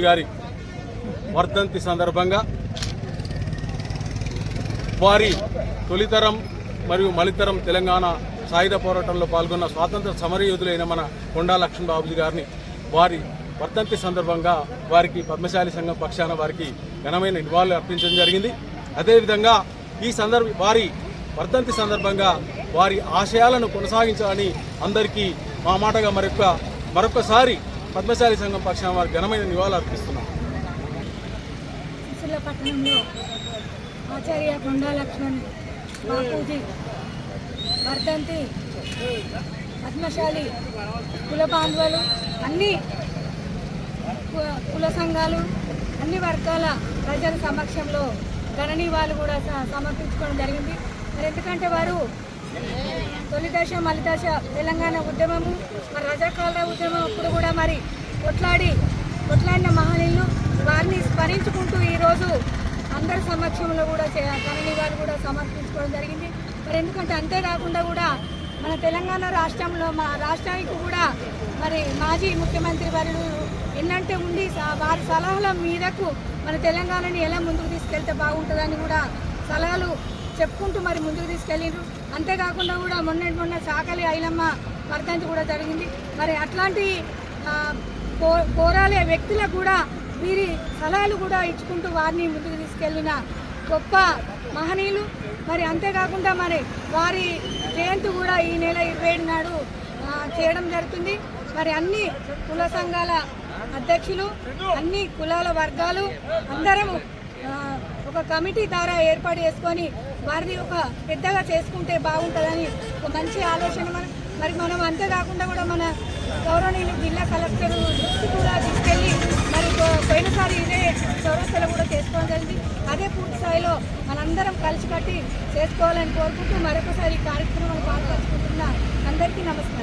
బాబూజీ గారి వర్ధంతి సందర్భంగా వారి తొలితరం మరియు మలితరం తెలంగాణ సాయుధ పోరాటంలో పాల్గొన్న స్వాతంత్ర సమరయోధులైన మన కొండా లక్ష్మణబాబుజీ గారిని వారి వర్ధంతి సందర్భంగా వారికి పద్మశాలి సంఘం పక్షాన వారికి ఘనమైన నివాళులు అర్పించడం జరిగింది. అదేవిధంగా ఈ సందర్భ వారి వర్ధంతి సందర్భంగా వారి ఆశయాలను కొనసాగించాలని అందరికీ మా మాటగా మరొక మరొకసారి పద్మశాలి సంఘం పక్షాన వారికి ఘనమైన నివాళులు అర్పిస్తున్నాం. పట్టణంలో ఆచార్య కొండా లక్ష్మణ్ బాపూజీ వర్ధంతి పద్మశాలి కుల బాంధవులు అన్ని కుల సంఘాలు అన్ని వర్గాల ప్రజల సమక్షంలో గణనీయాలు కూడా సమర్పించుకోవడం జరిగింది. మరి ఎందుకంటే వారు తొలి దశ మలి దశ తెలంగాణ ఉద్యమము మరి రజాకాల ఉద్యమం అప్పుడు కూడా మరి కొట్లాడి కొట్లాడిన మహనీయులు వారిని స్మరించుకుంటూ ఈరోజు అందరి సమక్షంలో కూడా కరణి గారు కూడా సమర్పించుకోవడం జరిగింది. మరి ఎందుకంటే అంతేకాకుండా కూడా మన తెలంగాణ రాష్ట్రంలో మా రాష్ట్రానికి కూడా మరి మాజీ ముఖ్యమంత్రి వారు ఎన్నంటే ఉండి వారి సలహాల మీదకు మన తెలంగాణని ఎలా ముందుకు తీసుకెళ్తే బాగుంటుందని కూడా సలహాలు చెప్పుకుంటూ మరి ముందుకు తీసుకెళ్ళిండ్రు. అంతేకాకుండా కూడా మొన్న మొన్న సాకలి ఐలమ్మ వర్ధంతి కూడా జరిగింది. మరి అట్లాంటి ఆ, పో- వ్యక్తులకు కూడా వీరి సలహాలు కూడా ఇచ్చుకుంటూ వారిని ముందుకు తీసుకెళ్ళిన గొప్ప మహనీయులు. మరి అంతేకాకుండా మరి వారి జయంతి కూడా ఈ నెల ఇరవై ఏడు నాడు చేయడం జరుగుతుంది. మరి అన్ని కుల సంఘాల అధ్యక్షులు అన్ని కులాల వర్గాలు అందరము ఒక కమిటీ ద్వారా ఏర్పాటు చేసుకొని వారిని ఒక పెద్దగా చేసుకుంటే బాగుంటుందని ఒక మంచి ఆలోచన మన మరి మనం అంతేకాకుండా కూడా మన గౌరవనీయులు జిల్లా కలెక్టర్ కూడా తీసుకెళ్ళి మరి పోయినసారి ఇదే చౌరస్తలో కూడా చేసుకోవడం జరిగింది. అదే పూర్తి స్థాయిలో మనందరం కలిసికట్టి చేసుకోవాలని కోరుకుంటూ మరొకసారి ఈ కార్యక్రమాలు పాల్పంచుకుంటున్న అందరికీ నమస్కారం.